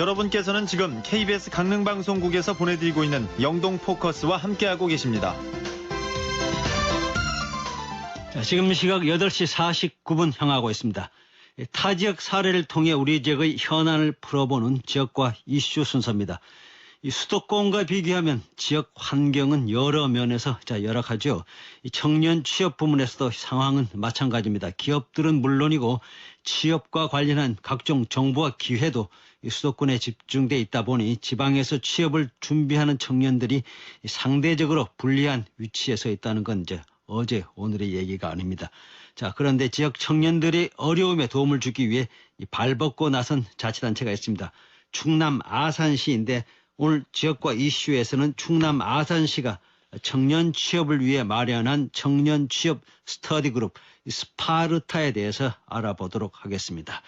여러분께서는 지금 KBS 강릉방송국에서 보내드리고 있는 영동 포커스와 함께하고 계십니다. 자, 지금 시각 8시 49분 향하고 있습니다. 예, 타 지역 사례를 통해 우리 지역의 현안을 풀어보는 지역과 이슈 순서입니다. 이 수도권과 비교하면 지역 환경은 여러 면에서 자, 열악하죠. 이 청년 취업 부문에서도 상황은 마찬가지입니다. 기업들은 물론이고 취업과 관련한 각종 정보와 기회도 이 수도권에 집중돼 있다 보니 지방에서 취업을 준비하는 청년들이 상대적으로 불리한 위치에 서 있다는 건 이제 어제 오늘의 얘기가 아닙니다. 자, 그런데 지역 청년들의 어려움에 도움을 주기 위해 이 발벗고 나선 자치단체가 있습니다. 충남 아산시인데 오늘 지역과 이슈에서는 충남 아산시가 청년 취업을 위해 마련한 청년 취업 스터디 그룹 이 스파르타에 대해서 알아보도록 하겠습니다.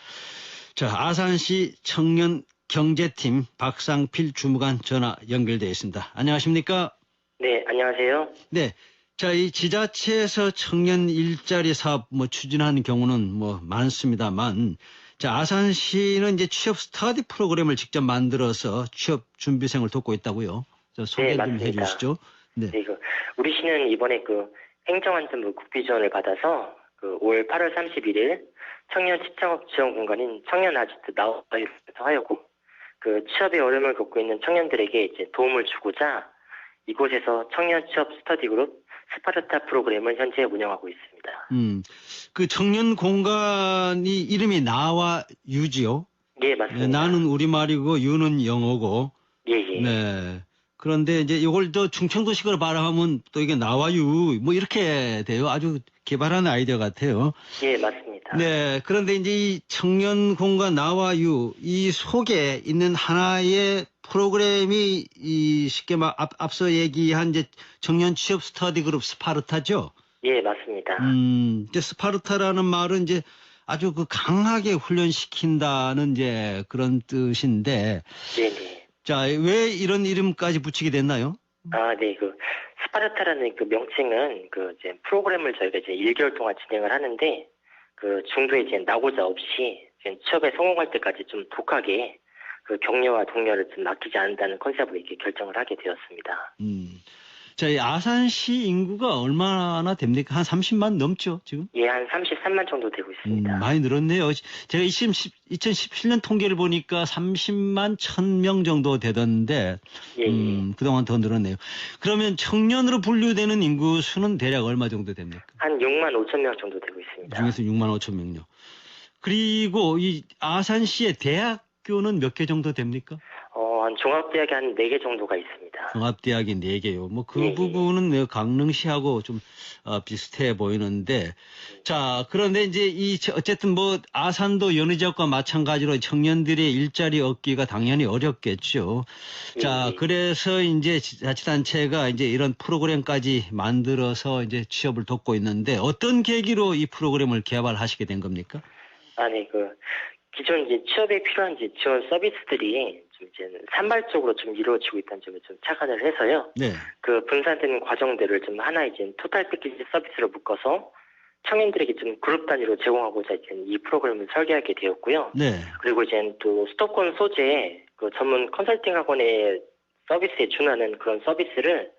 자, 아산시 청년 경제팀 박상필 주무관 전화 연결되어 있습니다. 안녕하십니까? 네, 안녕하세요. 네. 자, 이 지자체에서 청년 일자리 사업 뭐 추진하는 경우는 뭐 많습니다만, 자, 아산시는 이제 취업 스터디 프로그램을 직접 만들어서 취업 준비생을 돕고 있다고요. 저 소개 네, 좀 맞습니다. 해주시죠. 네. 네, 그 우리 시는 이번에 그 행정안전부 국비 지원을 받아서 그올 8월 31일 청년 시창업 지원 공간인 청년 아지트 나우에서 하였고 그 취업의 어려움을 겪고 있는 청년들에게 이제 도움을 주고자 이곳에서 청년 취업 스터디 그룹 스파르타 프로그램을 현재 운영하고 있습니다. 음, 그 청년 공간이 이름이 나와 유지요. 예, 맞습니다. 네, 나는 우리말이고 유는 영어고. 예, 예. 네. 그런데 이제 이걸 또 충청도식으로 발음하면 또 이게 나와유 뭐 이렇게 돼요. 아주 개발한 아이디어 같아요. 예, 맞습니다. 네. 그런데 이제 이 청년 공간 나와 유 이 속에 있는 하나의 프로그램이 이 쉽게 막 앞, 앞서 얘기한 이제 청년 취업 스터디 그룹 스파르타죠. 예, 맞습니다. 음, 이제 스파르타라는 말은 이제 아주 그 강하게 훈련시킨다는 이제 그런 뜻인데 네, 네. 자, 왜 이런 이름까지 붙이게 됐나요? 아, 네, 그 스파르타라는 그 명칭은 그 이제 프로그램을 저희가 이제 1개월 동안 진행을 하는데 그 중도에 이제 나고자 없이 취업에 성공할 때까지 좀 독하게 그 격려와 독려를 좀 맡기지 않는다는 컨셉으로 이렇게 결정을 하게 되었습니다. 음. 자, 이 아산시 인구가 얼마나 됩니까? 한 30만 넘죠, 지금? 예, 한 33만 정도 되고 음, 있습니다. 많이 늘었네요. 제가 20, 2017년 통계를 보니까 30만 1000명 정도 되던데, 예, 예. 음, 그동안 더 늘었네요. 그러면 청년으로 분류되는 인구 수는 대략 얼마 정도 됩니까? 한 6만 5천 명 정도 되고 있습니다. 중에서 6만 5천 명요. 그리고 이 아산시의 대학교는 몇 개 정도 됩니까? 어, 한 종합대학이 한 4개 정도가 있습니다. 종합대학이 4개요. 뭐그 예, 예. 부분은 내가 강릉시하고 좀 어, 비슷해 보이는데 자 그런데 이제 이 저- 어쨌든 뭐 아산도 여느 지역과 마찬가지로 청년들의 일자리 얻기가 당연히 어렵겠죠. 자 예, 예. 그래서 이제 자치단체가 이제 이런 프로그램까지 만들어서 이제 취업을 돕고 있는데 어떤 계기로 이 프로그램을 개발하시게 된 겁니까? 아, 네, 그, 기존 이제 취업에 필요한 이제 지원 서비스들이 좀 이제 산발적으로 좀 이루어지고 있다는 점에 좀 착안을 해서요. 네. 그 분산된 과정들을 좀 하나 이제 토탈 패키지 서비스로 묶어서 청년들에게 좀 그룹 단위로 제공하고자 이제 이 프로그램을 설계하게 되었고요. 네. 그리고 이제 또 수도권 소재 그 전문 컨설팅 학원의 서비스에 준하는 그런 서비스를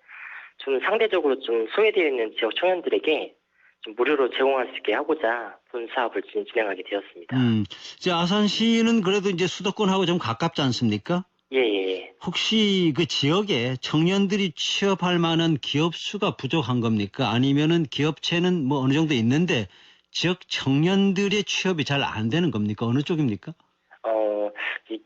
좀 상대적으로 좀 소외되어 있는 지역 청년들에게 좀 무료로 제공할 수 있게 하고자 본 사업을 진행하게 되었습니다. 음, 이제 아산시는 그래도 이제 수도권하고 좀 가깝지 않습니까? 예, 예, 예. 혹시 그 지역에 청년들이 취업할 만한 기업 수가 부족한 겁니까? 아니면은 기업체는 뭐 어느 정도 있는데 지역 청년들의 취업이 잘 안 되는 겁니까? 어느 쪽입니까?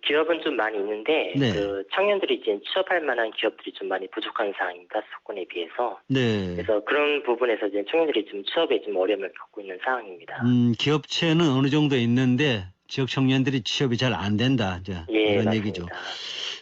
기업은 좀 많이 있는데 네. 그 청년들이 이제 취업할 만한 기업들이 좀 많이 부족한 상황입니다. 수도권에 비해서. 네. 그래서 그런 부분에서 이제 청년들이 좀 취업에 좀 어려움을 겪고 있는 상황입니다. 음, 기업체는 어느 정도 있는데 지역 청년들이 취업이 잘 안 된다. 이제 예, 이런 맞습니다. 얘기죠.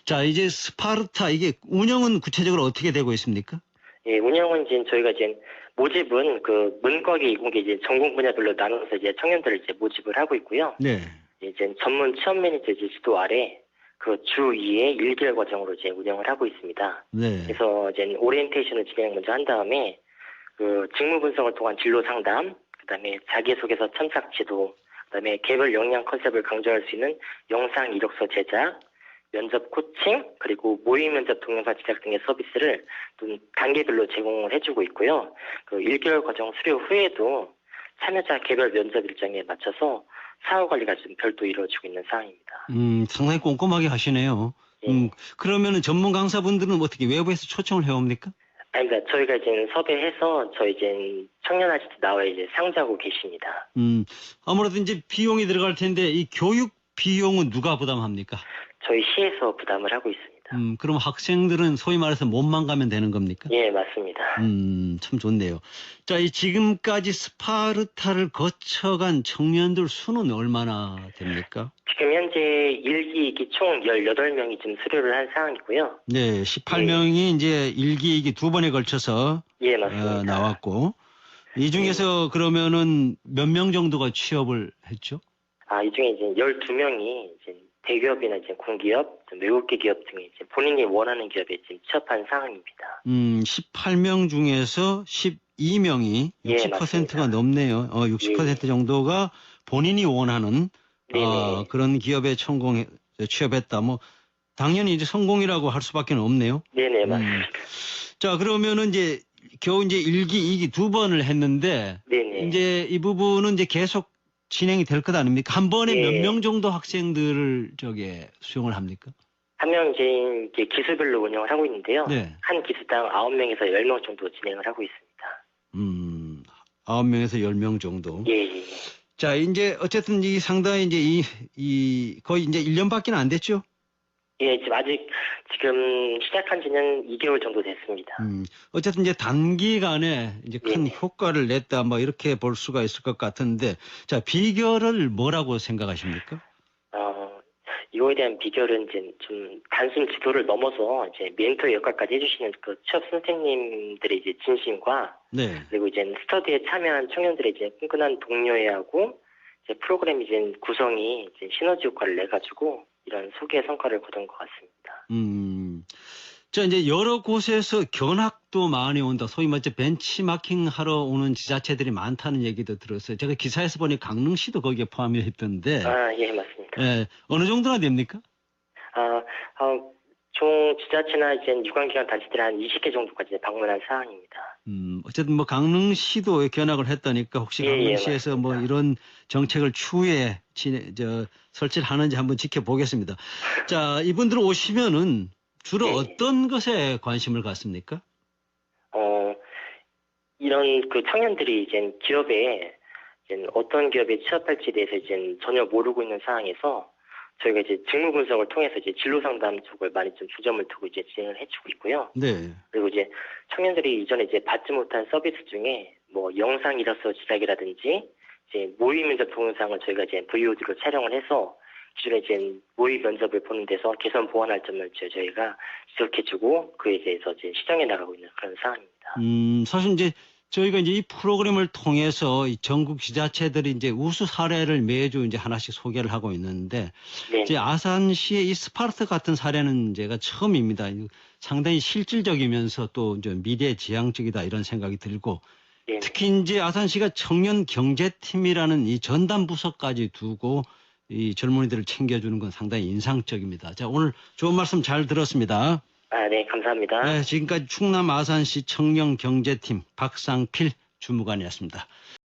자, 이제 스파르타 이게 운영은 구체적으로 어떻게 되고 있습니까? 예, 운영은 이제 저희가 이제 모집은 그 문과계 이공계 이제 전공 분야별로 나눠서 이제 청년들을 이제 모집을 하고 있고요. 네. 이제 전문 취업 매니저 이제 지도 아래 그 주 2회 1개월 과정으로 이제 운영을 하고 있습니다. 네. 그래서 이제 오리엔테이션을 진행 먼저 한 다음에 그 직무 분석을 통한 진로 상담, 그다음에 자기소개서 첨삭 지도, 그다음에 개별 역량 컨셉을 강조할 수 있는 영상 이력서 제작, 면접 코칭 그리고 모의 면접 동영상 제작 등의 서비스를 좀 단계별로 제공을 해주고 있고요. 그 1개월 과정 수료 후에도 참여자 개별 면접 일정에 맞춰서 사후 관리가 좀 별도 이루어지고 있는 상황입니다. 음, 상당히 꼼꼼하게 하시네요. 예. 음, 그러면은 전문 강사분들은 어떻게 외부에서 초청을 해옵니까? 아닙니다. 저희가 이제 섭외해서 저희 이제 청년 아지트 나와 이제 상주하고 계십니다. 음, 아무래도 이제 비용이 들어갈 텐데 이 교육 비용은 누가 부담합니까? 저희 시에서 부담을 하고 있습니다. 음, 그럼 학생들은 소위 말해서 몸만 가면 되는 겁니까? 예, 맞습니다. 음, 참 좋네요. 자, 이 지금까지 스파르타를 거쳐간 청년들 수는 얼마나 됩니까? 지금 현재 1기, 2기 총 18명이 지금 수료를 한 상황이고요. 네, 18명이 이제 1기, 2기 두 번에 걸쳐서 예, 맞습니다. 어, 나왔고 이 중에서 그러면은 몇 명 정도가 취업을 했죠? 아, 이 중에 이제 12명이 이제 대기업이나 이제 공기업, 좀 외국계 기업 등에 이제 본인이 원하는 기업에 지금 취업한 상황입니다. 음, 18명 중에서 12명이 예, 60%가 맞습니다. 넘네요. 어, 60% 정도가 본인이 원하는 네네. 어, 그런 기업에 성공 취업했다. 뭐 당연히 이제 성공이라고 할 수밖에 없네요. 네네, 음. 맞습니다. 자, 그러면은 이제 겨우 이제 1기, 2기 두 번을 했는데 네네. 이제 이 부분은 이제 계속 진행이 될 것 아닙니까? 한 번에 예. 몇 명 정도 학생들을 저기 수용을 합니까? 한명 이제 이제 기수별로 운영을 하고 있는데요. 네. 한 기수당 9명에서 10명 정도 진행을 하고 있습니다. 음, 9명에서 10명 정도. 예, 예. 예. 자, 이제 어쨌든 이 상당히 이제 이, 이 거의 이제 1년밖에 안 됐죠? 예, 지금 아직 지금 시작한 지는 2개월 정도 됐습니다. 음, 어쨌든 이제 단기간에 이제 큰 네. 효과를 냈다 뭐 이렇게 볼 수가 있을 것 같은데 자, 비결을 뭐라고 생각하십니까? 어, 이거에 대한 비결은 이제 좀 단순 지도를 넘어서 이제 멘토 역할까지 해주시는 그 취업 선생님들의 이제 진심과 네. 그리고 이제 스터디에 참여한 청년들의 이제 끈끈한 동료애하고 이제 프로그램 이제 구성이 이제 시너지 효과를 내 가지고 이런 소기의 성과를 거둔 것 같습니다. 음. 자, 이제 여러 곳에서 견학도 많이 온다. 소위 말해 벤치마킹 하러 오는 지자체들이 많다는 얘기도 들었어요. 제가 기사에서 보니 강릉시도 거기에 포함이 있던데. 아, 예, 맞습니다. 예, 어느 정도나 됩니까? 아, 어, 총 지자체나 이제 유관기관 단체들 한 20개 정도까지 방문한 사항입니다. 음, 어쨌든 뭐 강릉시도 견학을 했다니까 혹시 예, 예, 강릉시에서 뭐. 이런 정책을 추후에 진, 저, 설치를 하는지 한번 지켜보겠습니다. 자, 이분들 오시면은 주로 예. 어떤 것에 관심을 갖습니까? 어, 이런 그 청년들이 이제 기업에 이제 어떤 기업에 취업할지에 대해서 이제 전혀 모르고 있는 상황에서 저희가 이제 직무 분석을 통해서 이제 진로 상담 쪽을 많이 좀 주점을 두고 이제 진행을 해주고 있고요. 네. 그리고 이제 청년들이 이전에 이제 받지 못한 서비스 중에 뭐 영상 이력서 제작이라든지 이제 모의 면접 동영상을 저희가 이제 VOD로 촬영을 해서 기존에 이제 모의 면접을 보는 데서 개선 보완할 점을 이제 저희가 지적해주고 그에 대해서 이제 시정해 나가고 있는 그런 상황입니다. 음, 사실 이제 저희가 이제 이 프로그램을 통해서 이 전국 지자체들이 이제 우수 사례를 매주 이제 하나씩 소개를 하고 있는데 네. 이제 아산시의 이 스파르타 같은 사례는 제가 처음입니다. 상당히 실질적이면서 또 이제 미래 지향적이다 이런 생각이 들고 네. 특히 이제 아산시가 청년 경제팀이라는 이 전담 부서까지 두고 이 젊은이들을 챙겨주는 건 상당히 인상적입니다. 자, 오늘 좋은 말씀 잘 들었습니다. 아, 네, 감사합니다. 네, 지금까지 충남 아산시 청년 경제팀 박상필 주무관이었습니다.